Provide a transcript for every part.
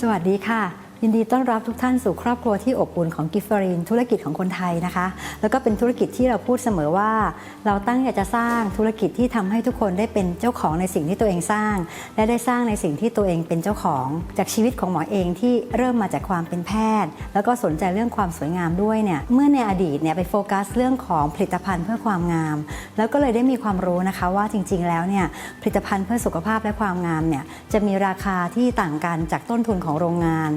สวัสดีค่ะ ยินดีต้อนรับทุกท่านสู่ครอบครัวที่อบอุ่นของกิฟเฟอรีนธุรกิจของคนไทยนะคะ แล้วก็เป็นธุรกิจที่เราพูดเสมอว่า เราตั้งใจจะสร้างธุรกิจที่ทำให้ทุกคนได้เป็นเจ้าของในสิ่งที่ตัวเองสร้าง และได้สร้างในสิ่งที่ตัวเองเป็นเจ้าของ จากชีวิตของหมอเองที่เริ่มมาจากความเป็นแพทย์ แล้วก็สนใจเรื่องความสวยงามด้วยเนี่ยเมื่อในอดีตเนี่ยไปโฟกัสเรื่องของผลิตภัณฑ์เพื่อความงาม แล้วก็เลยได้มีความรู้นะคะว่าจริง ๆ แล้วเนี่ยผลิตภัณฑ์เพื่อสุขภาพและความงามเนี่ยจะมีราคาที่ต่างกันจากต้นทุนของโรงงาน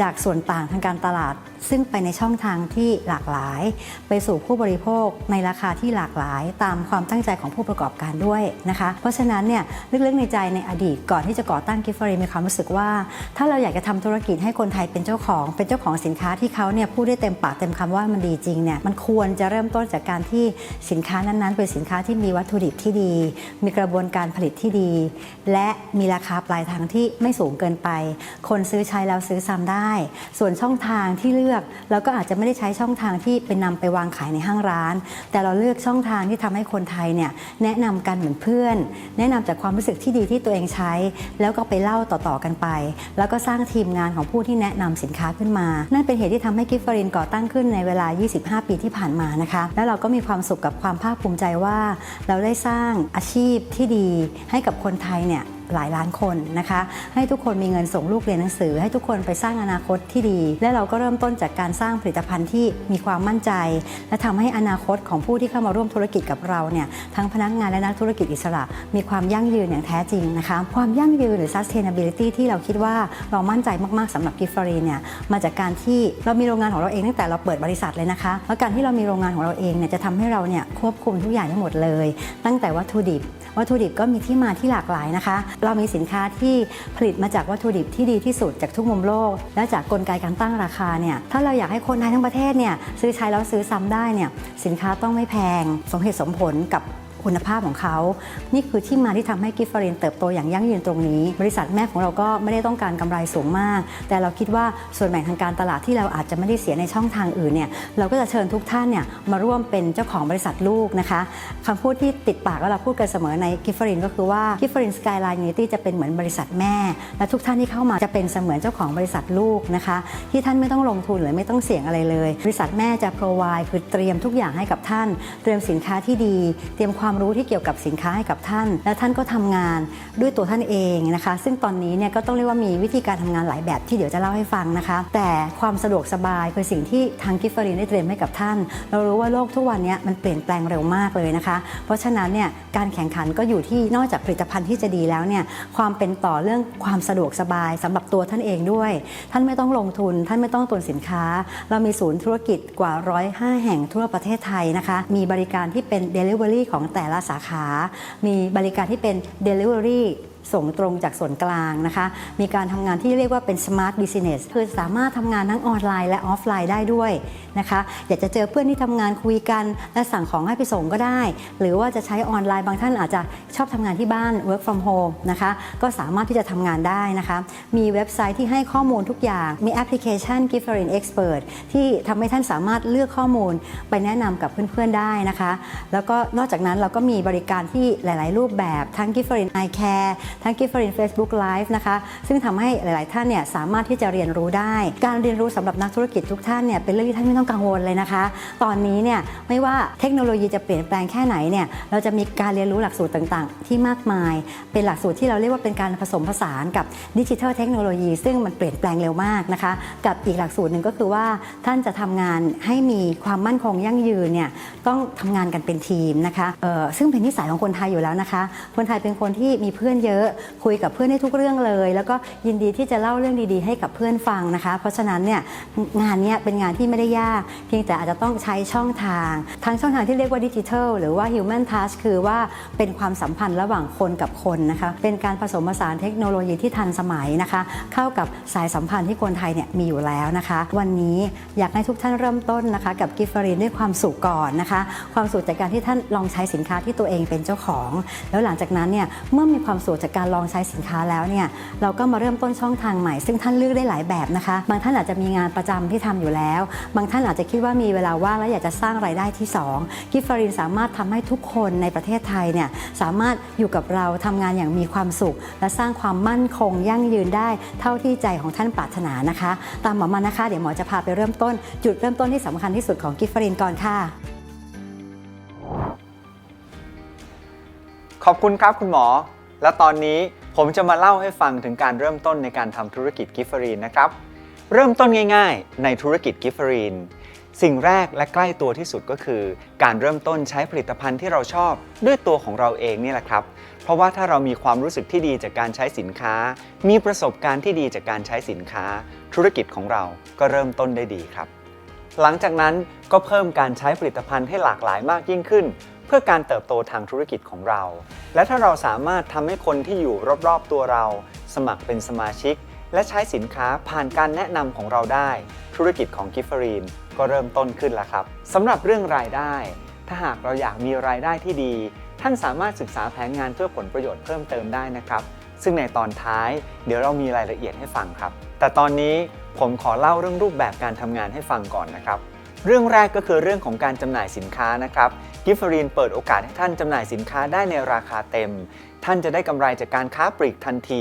จากส่วนต่างทางการตลาด ซึ่งไปในช่องทางที่หลากหลาย ไปสู่ผู้บริโภคในราคาที่หลากหลาย ตามความตั้งใจของผู้ประกอบการด้วยนะคะ เพราะฉะนั้นเนี่ยลึกๆในใจในอดีตก่อนที่จะก่อตั้งกิฟฟรีมีความรู้สึกว่า ถ้าเราอยากจะทำธุรกิจให้คนไทยเป็นเจ้าของ เป็นเจ้าของสินค้าที่เขาเนี่ยพูดได้เต็มปากเต็มคำว่ามันดีจริงเนี่ยมันควรจะเริ่มต้นจากการที่สินค้านั้นๆ เป็นสินค้าที่มีวัตถุดิบที่ดี มีกระบวนการผลิตที่ดี และมีราคาปลายทางที่ไม่สูงเกินไป คนซื้อใช้แล้วซื้อซ้ำได้ส่วนช่องทางที่เลือกเราก็อาจจะไม่ได้ใช้ช่องทางที่เป็นนำไปวางขายในห้างร้าน แต่เราเลือกช่องทางที่ทำให้คนไทยเนี่ยแนะนำกันเหมือนเพื่อน แนะนำจากความรู้สึกที่ดีที่ตัวเองใช้ แล้วก็ไปเล่าต่อๆกันไป แล้วก็สร้างทีมงานของผู้ที่แนะนำสินค้าขึ้นมา นั่นเป็นเหตุที่ทำให้กิฟฟรินก่อตั้งขึ้นในเวลา 25 ปีที่ผ่านมานะคะ แล้วเราก็มีความสุขกับความภาคภูมิใจว่า เราได้สร้างอาชีพที่ดีให้กับคนไทยเนี่ย หลายล้านคนนะคะ ให้ทุกคนมีเงินส่งลูกเรียนหนังสือ ให้ทุกคนไปสร้างอนาคตที่ดี และเราก็เริ่มต้นจากการสร้างผลิตภัณฑ์ที่มีความมั่นใจ และทำให้อนาคตของผู้ที่เข้ามาร่วมธุรกิจกับเราเนี่ยทั้งพนักงานและนักธุรกิจอิสระ มีความยั่งยืนอย่างแท้จริงนะคะ ความยั่งยืนหรือ sustainability ที่เราคิดว่าเรามั่นใจมากๆสำหรับกิฟฟรีเนี่ยมาจากการที่เรามีโรงงานของเราเองตั้งแต่เราเปิดบริษัทเลยนะคะแล้วการที่เรามีโรงงานของเราเองเนี่ยจะทำให้เราเนี่ยควบคุมทุกอย่างทั้งหมดเลย ตั้งแต่วัตถุดิบวัตถุดิบก็มีที่มาที่หลากหลายนะคะเรามีสินค้าที่ผลิตมาจากวัตถุดิบที่ดีที่สุดจากทุกมุมโลก และจากกลไกการตั้งราคาเนี่ยถ้าเราอยากให้คนไทยทั้งประเทศเนี่ยซื้อใช้แล้วซื้อซ้ำได้เนี่ยสินค้าต้องไม่แพง สมเหตุสมผลกับ คุณภาพของเขา นี่คือที่มาที่ทำให้กิฟเฟอรินเติบโตอย่างยั่งยืนตรงนี้ บริษัทแม่ของเราก็ไม่ได้ต้องการกำไรสูงมาก แต่เราคิดว่าส่วนแบ่งทางการตลาดที่เราอาจจะไม่ได้เสียในช่องทางอื่นเนี่ยเราก็จะเชิญทุกท่านเนี่ยมาร่วมเป็นเจ้าของบริษัทลูกนะคะคำพูดที่ติดปากแล้วเราพูดกันเสมอในกิฟเฟอรินก็คือว่ากิฟเฟอรินสกายไลน์ยูนิตี้จะเป็นเหมือนบริษัทแม่ และทุกท่านที่เข้ามาจะเป็นเสมือนเจ้าของบริษัทลูกนะคะ ที่ท่านไม่ต้องลงทุนหรือไม่ต้องเสี่ยงอะไรเลย บริษัทแม่จะ provide คือเตรียมทุกอย่างให้กับท่าน เตรียมสินค้าที่ดี เตรียมความความรู้ที่เกี่ยวกับสินค้าให้กับท่าน และท่านก็ทำงานด้วยตัวท่านเองนะคะ ซึ่งตอนนี้เนี่ยก็ต้องเรียกว่ามีวิธีการทำงานหลายแบบที่เดี๋ยวจะเล่าให้ฟังนะคะ แต่ความสะดวกสบายคือสิ่งที่ทางกิฟฟรีนได้เตรียมให้กับท่าน เรารู้ว่าโลกทุกวันนี้มันเปลี่ยนแปลงเร็วมากเลยนะคะ เพราะฉะนั้นเนี่ยการแข่งขันก็อยู่ที่นอกจากผลิตภัณฑ์ที่จะดีแล้วเนี่ยความเป็นต่อเรื่องความสะดวกสบายสำหรับตัวท่านเองด้วย ท่านไม่ต้องลงทุน ท่านไม่ต้องตุนสินค้า เรามีศูนย์ธุรกิจกว่า 105 แห่งทั่วประเทศไทยนะคะ มีบริการที่เป็น Delivery ของแต่แต่ละสาขา มีบริการที่เป็น Delivery ส่งตรงจากส่วนกลางนะคะ มีการทำงานที่เรียกว่าเป็น smart business คือสามารถทำงานทั้งออนไลน์และออฟไลน์ได้ด้วยนะคะ อยากจะเจอเพื่อนที่ทำงานคุยกันและสั่งของให้ไปส่งก็ได้ หรือว่าจะใช้ออนไลน์บางท่านอาจจะชอบทำงานที่บ้าน work from home นะคะ ก็สามารถที่จะทำงานได้นะคะ มีเว็บไซต์ที่ให้ข้อมูลทุกอย่าง มีแอปพลิเคชัน Giferin Expert ที่ทำให้ท่านสามารถเลือกข้อมูลไปแนะนำกับเพื่อนๆได้นะคะ แล้วก็นอกจากนั้นเราก็มีบริการที่หลาย ๆ รูปแบบทั้ง Giferin Eye Care ทั้ง Giferin Facebook Live นะคะซึ่งทำให้หลาย ๆ ท่านเนี่ยสามารถที่จะเรียนรู้ได้ การเรียนรู้สำหรับนักธุรกิจทุกท่านเนี่ยเป็นเรื่องที่ท่านไม่ต้องกังวลเลยนะคะ ตอนนี้เนี่ยไม่ว่าเทคโนโลยีจะเปลี่ยนแปลงแค่ไหนเนี่ยเราจะมีการเรียนรู้หลักสูตรต่าง ๆ ที่มากมาย เป็นหลักสูตรที่เราเรียกว่าเป็นการผสมผสานกับดิจิทัลเทคโนโลยี ซึ่งมันเปลี่ยนแปลงเร็วมากนะคะกับอีกหลักสูตรหนึ่งก็คือว่าท่านจะทำงานให้มีความมั่นคงยั่งยืนเนี่ยต้องทำงานกันเป็นทีมนะคะซึ่งเป็นนิสัยของคนไทยอยู่แล้วนะคะ คนไทยเป็นคนที่มีเพื่อนเยอะคุยกับเพื่อนได้ทุกเรื่องเลย แล้วก็ยินดีที่จะเล่าเรื่องดีๆ ให้กับเพื่อนฟังนะคะ เพราะฉะนั้นเนี่ยงานเนี้ยเป็นงานที่ไม่ได้ยาก เพียงแต่อาจจะต้องใช้ช่องทางทั้งช่องทางที่เรียกว่าดิจิทัลหรือว่า human touch คือว่าเป็นความสัมพันธ์ระหว่างคนกับคนนะคะเป็นการผสมผสานเทคโนโลยีที่ทันสมัยนะคะ เข้ากับสายสัมพันธ์ที่คนไทยเนี่ยมีอยู่แล้วนะคะ วันนี้อยากให้ทุกท่านเริ่มต้นนะคะกับกิฟฟรีนด้วยความสุขก่อนนะคะ ความสุขจากการที่ท่านลองใช้สินค้าที่ตัวเองเป็นเจ้าของ แล้วหลังจากนั้นเนี่ยเมื่อมีความสุขจากจากการลองใช้สินค้าแล้วเนี่ยเราก็มาเริ่มต้นช่องทางใหม่ ซึ่งท่านเลือกได้หลายแบบนะคะ บางท่านอาจจะมีงานประจำที่ทำอยู่แล้ว บางท่านอาจจะคิดว่ามีเวลาว่างแล้วอยากจะสร้างรายได้ที่ 2 กิฟฟารินสามารถทำให้ทุกคนในประเทศไทยเนี่ยสามารถอยู่กับเราทำงานอย่างมีความสุข และสร้างความมั่นคงยั่งยืนได้เท่าที่ใจของท่านปรารถนานะคะ ตามหมอมานะคะ เดี๋ยวหมอจะพาไปเริ่มต้น จุดเริ่มต้นที่สำคัญที่สุดของกิฟฟารินก่อนค่ะขอบคุณครับคุณหมอ และตอนนี้ผมจะมาเล่าให้ฟังถึงการเริ่มต้นในการทำธุรกิจกิฟเฟอรีนนะครับ เริ่มต้นง่ายๆ ในธุรกิจกิฟเฟอรีนสิ่งแรกและใกล้ตัวที่สุดก็คือ การเริ่มต้นใช้ผลิตภัณฑ์ที่เราชอบด้วยตัวของเราเองนี่แหละครับ เพราะว่าถ้าเรามีความรู้สึกที่ดีจากการใช้สินค้า มีประสบการณ์ที่ดีจากการใช้สินค้า ธุรกิจของเราก็เริ่มต้นได้ดีครับ หลังจากนั้นก็เพิ่มการใช้ผลิตภัณฑ์ให้หลากหลายมากยิ่งขึ้น พื่อการเติบโตทางธุรกิจของเรา และถ้าเราสามารถทำให้คนที่อยู่รอบๆตัวเรา สมัครเป็นสมาชิก และใช้สินค้าผ่านการแนะนำของเราได้ ธุรกิจของกิฟฟรีนก็เริ่มต้นขึ้นแล้วครับสำหรับเรื่องรายได้ ถ้าหากเราอยากมีรายได้ที่ดี ท่านสามารถศึกษาแผนงานเพื่อผลประโยชน์เพิ่มเติมได้นะครับซึ่งในตอนท้ายเดี๋ยวเรามีรายละเอียดให้ฟังครับ แต่ตอนนี้ผมขอเล่าเรื่องรูปแบบการทำงานให้ฟังก่อนนะครับ เรื่องแรกก็คือเรื่องของการจำหน่ายสินค้านะครับ กิฟฟรีนเปิดโอกาสให้ท่านจำหน่ายสินค้าได้ในราคาเต็ม ท่านจะได้กำไรจากการค้าปลีกทันที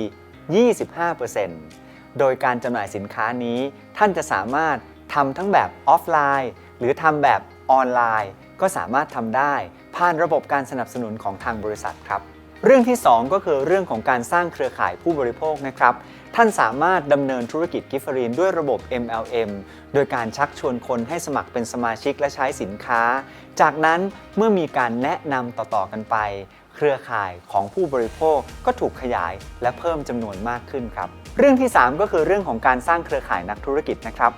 25%โดยการจำหน่ายสินค้านี้ ท่านจะสามารถทำทั้งแบบออฟไลน์ หรือทำแบบออนไลน์ ก็สามารถทำได้ผ่านระบบการสนับสนุนของทางบริษัทครับ เรื่องที่ 2 ก็คือเรื่องของการสร้างเครือข่ายผู้บริโภคนะครับ ท่านสามารถดำเนินธุรกิจกิฟเฟอรีนด้วยระบบ MLM โดยการชักชวนคนให้สมัครเป็นสมาชิกและใช้สินค้า จากนั้นเมื่อมีการแนะนำต่อๆกันไป เครือข่ายของผู้บริโภคก็ถูกขยายและเพิ่มจำนวนมากขึ้นครับ เรื่องที่ 3 ก็คือเรื่องของการสร้างเครือข่ายนักธุรกิจนะครับ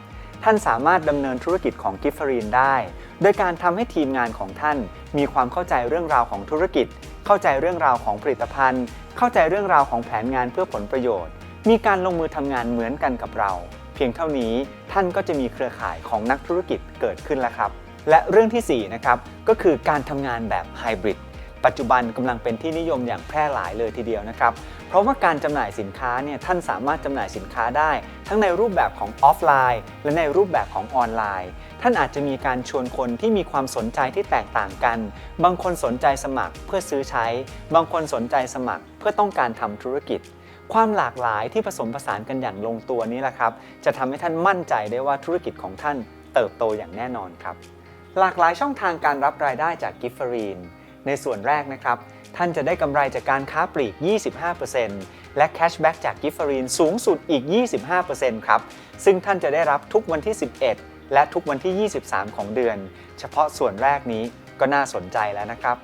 ท่านสามารถดำเนินธุรกิจของกิฟเฟอรีนได้ โดยการทำให้ทีมงานของท่าน มีความเข้าใจเรื่องราวของธุรกิจ เข้าใจเรื่องราวของผลิตภัณฑ์ เข้าใจเรื่องราวของแผนงานเพื่อผลประโยชน์ มีการลงมือทำงานเหมือนกันกับเรา เพียงเท่านี้ท่านก็จะมีเครือข่ายของนักธุรกิจเกิดขึ้นแล้วครับ และเรื่องที่4นะครับก็คือการทำงานแบบไฮบริดปัจจุบันกำลังเป็นที่นิยมอย่างแพร่หลายเลยทีเดียวนะครับ เพราะว่าการจำหน่ายสินค้าเนี่ยท่านสามารถจำหน่ายสินค้าได้ ทั้งในรูปแบบของออฟไลน์ และในรูปแบบของออนไลน์ ท่านอาจจะมีการชวนคนที่มีความสนใจที่แตกต่างกัน บางคนสนใจสมัครเพื่อซื้อใช้ บางคนสนใจสมัครเพื่อต้องการทำธุรกิจ ความหลากหลายที่ผสมผสานกันอย่างลงตัวนี้แหละครับ จะทำให้ท่านมั่นใจได้ว่าธุรกิจของท่านเติบโตอย่างแน่นอนครับ หลากหลายช่องทางการรับรายได้จากกิฟเฟอรีน ในส่วนแรกนะครับ ท่านจะได้กำไรจากการค้าปลีก 25%และแคชแบ็กจากกิฟเฟอรีนสูงสุดอีก 25%ครับ ซึ่งท่านจะได้รับทุกวันที่ 11 และทุกวันที่ 23 ของเดือน เฉพาะส่วนแรกนี้ก็น่าสนใจแล้วนะครับ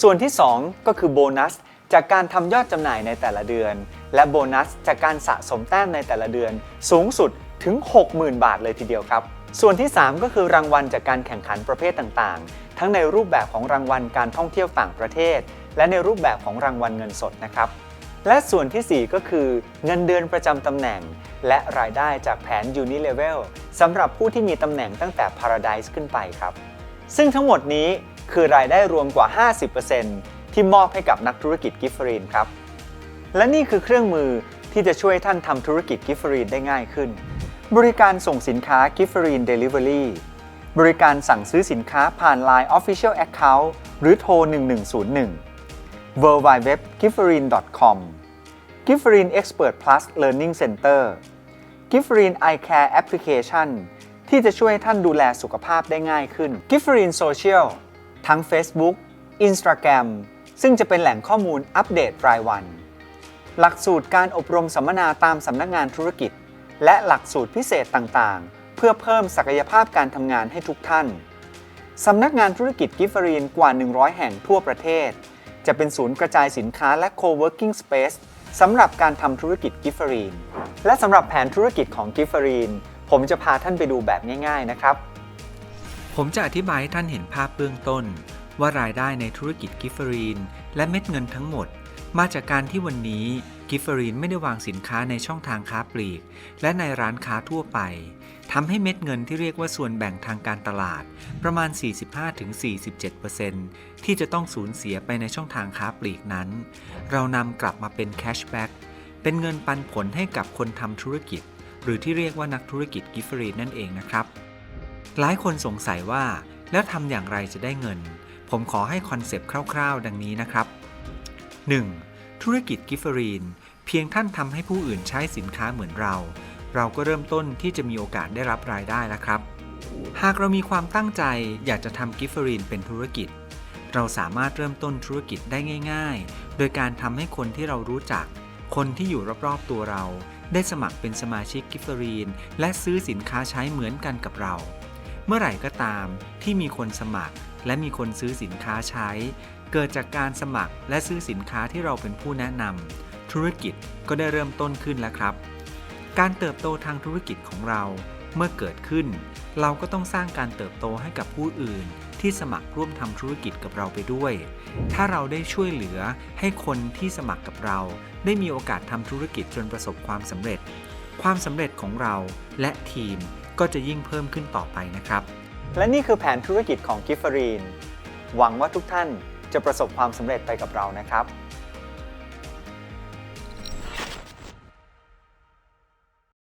ส่วนที่ 2 ก็คือโบนัสจากการทำยอดจำหน่ายในแต่ละเดือน และโบนัสจากการสะสมแต้มในแต่ละเดือน สูงสุดถึง 60,000 บาทเลยทีเดียวครับ ส่วนที่ 3 ก็คือรางวัลจากการแข่งขันประเภทต่างๆ ทั้งในรูปแบบของรางวัลการท่องเที่ยวต่างประเทศ และในรูปแบบของรางวัลเงินสดนะครับและส่วนทีสี่4 ก็คือเงินเดือนประจำตำแหน่ง และรายได้จากแผน Unilevel สำหรับผู้ที่มีตำแหน่งตั้งแต่ Paradise ขึ้นไปครับ ซึ่งทั้งหมดนี้คือรายได้รวมกว่า 50%ที่มอบให้กับนักธุรกิจกิฟเฟอรีนครับ และนี่คือเครื่องมือที่จะช่วยท่านทำธุรกิจกิฟฟรีนได้ง่ายขึ้น บริการส่งสินค้ากิฟฟรีนเดลิเวอรี่บริการสั่งซื้อสินค้าผ่าน Line Official Account หรือโทร 1101 w w w g i f f e r i n c o m g i f f e r i n Expert Plus Learning Center g i f f e r i n Eye Care Application ที่จะช่วยท่านดูแลสุขภาพได้ง่ายขึ้น g i f f e r i n Social ทั้ง Facebook Instagram ซึ่งจะเป็นแหล่งข้อมูลอัปเดตรายวัน หลักสูตรการอบรมสัมมนาตามสำนักงานธุรกิจ และหลักสูตรพิเศษต่างๆ เพื่อเพิ่มศักยภาพการทำงานให้ทุกท่าน สำนักงานธุรกิจกิฟเฟอรีนกว่า 100 แห่งทั่วประเทศ จะเป็นศูนย์กระจายสินค้าและ co-working space สำหรับการทำธุรกิจกิฟเฟอรีน และสำหรับแผนธุรกิจของกิฟเฟอรีน ผมจะพาท่านไปดูแบบง่าย ๆ นะครับ ผมจะอธิบายให้ท่านเห็นภาพเบื้องต้น ว่ารายได้ในธุรกิจกิฟเฟอรีน และเม็ดเงินทั้งหมด มาจากการที่วันนี้กิฟเฟอรีนไม่ได้วางสินค้าในช่องทางค้าปลีก และในร้านค้าทั่วไปทำให้เม็ดเงินที่เรียกว่าส่วนแบ่งทางการตลาด ประมาณ 45-47%ที่จะต้องสูญเสียไปในช่องทางค้าปลีกนั้น เรานำกลับมาเป็นแคชแบ็กเป็นเงินปันผลให้กับคนทำธุรกิจ หรือที่เรียกว่านักธุรกิจกิฟเฟอรีนนั่นเองนะครับ หลายคนสงสัยว่าแล้วทำอย่างไรจะได้เงิน ผมขอให้คอนเซปต์คร่าว ๆ ดังนี้นะครับ 1. ธุรกิจกิฟเฟอรีน เพียงท่านทำให้ผู้อื่นใช้สินค้าเหมือนเรา เราก็เริ่มต้นที่จะมีโอกาสได้รับรายได้แล้วครับ หากเรามีความตั้งใจอยากจะทำกิฟเฟอรีนเป็นธุรกิจ เราสามารถเริ่มต้นธุรกิจได้ง่าย ๆ โดยการทำให้คนที่เรารู้จัก คนที่อยู่รอบๆตัวเรา ได้สมัครเป็นสมาชิกกิฟเฟอรีน และซื้อสินค้าใช้เหมือนกันกับเรา เมื่อไหร่ก็ตามที่มีคนสมัครและมีคนซื้อสินค้าใช้ เกิดจากการสมัครและซื้อสินค้าที่เราเป็นผู้แนะนำธุรกิจก็ได้เริ่มต้นขึ้นแล้วครับ การเติบโตทางธุรกิจของเราเมื่อเกิดขึ้น เราก็ต้องสร้างการเติบโตให้กับผู้อื่น ที่สมัครร่วมทำธุรกิจกับเราไปด้วย ถ้าเราได้ช่วยเหลือให้คนที่สมัครกับเรา ได้มีโอกาสทำธุรกิจจนประสบความสำเร็จ ความสำเร็จของเราและทีมก็จะยิ่งเพิ่มขึ้นต่อไปนะครับ และนี่คือแผนธุรกิจของกิฟฟรีน หวังว่าทุกท่าน จะประสบความสำเร็จไปกับเรานะครับ